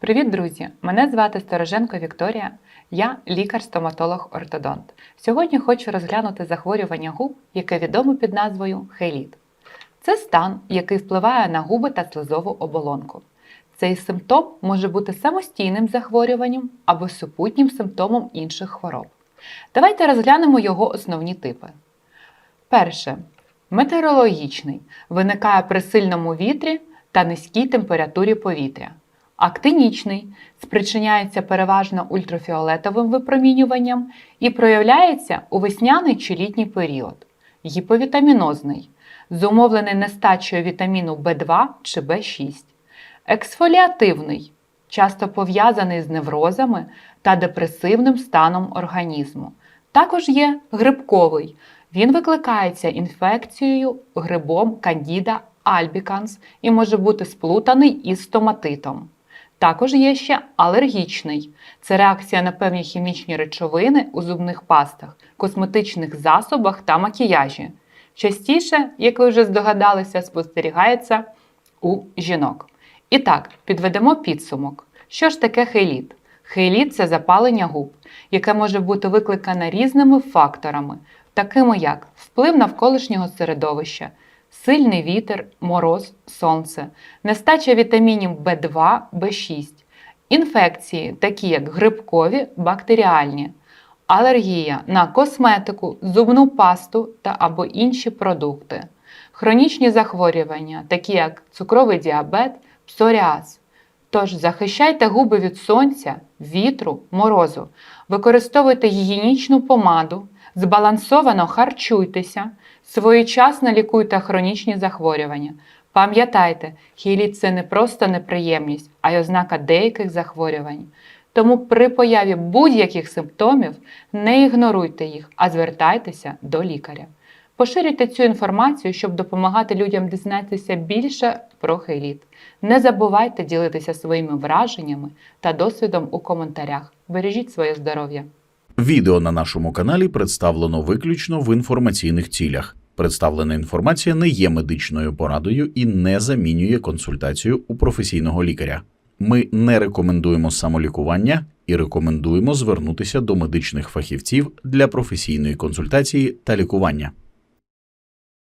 Привіт, друзі! Мене звати Стороженко Вікторія. Я лікар-стоматолог-ортодонт. Сьогодні хочу розглянути захворювання губ, яке відомо під назвою хейліт. Це стан, який впливає на губи та слизову оболонку. Цей симптом може бути самостійним захворюванням або супутнім симптомом інших хвороб. Давайте розглянемо його основні типи. Перше. Метеорологічний виникає при сильному вітрі та низькій температурі повітря. Актинічний спричиняється переважно ультрафіолетовим випромінюванням і проявляється у весняний чи літній період. Гіповітамінозний зумовлений нестачею вітаміну В2 чи В6. Ексфоліативний часто пов'язаний з неврозами та депресивним станом організму. Також є грибковий. Він викликається інфекцією грибом Candida albicans і може бути сплутаний із стоматитом. Також є ще алергічний. Це реакція на певні хімічні речовини у зубних пастах, косметичних засобах та макіяжі. Частіше, як ви вже здогадалися, спостерігається у жінок. І так, підведемо підсумок. Що ж таке хейліт? Хейліт це запалення губ, яке може бути викликане різними факторами, такими як вплив навколишнього середовища, сильний вітер, мороз, сонце, нестача вітамінів В2, В6, інфекції, такі як грибкові, бактеріальні, алергія на косметику, зубну пасту та або інші продукти, хронічні захворювання, такі як цукровий діабет, псоріаз. Тож захищайте губи від сонця, вітру, морозу, використовуйте гігієнічну помаду, збалансовано харчуйтеся, своєчасно лікуйте хронічні захворювання. Пам'ятайте, хіліт це не просто неприємність, а й ознака деяких захворювань. Тому при появі будь-яких симптомів не ігноруйте їх, а звертайтеся до лікаря. Поширюйте цю інформацію, щоб допомагати людям дізнатися більше про хейліт. Не забувайте ділитися своїми враженнями та досвідом у коментарях. Бережіть своє здоров'я! Відео на нашому каналі представлено виключно в інформаційних цілях. Представлена інформація не є медичною порадою і не замінює консультацію у професійного лікаря. Ми не рекомендуємо самолікування і рекомендуємо звернутися до медичних фахівців для професійної консультації та лікування.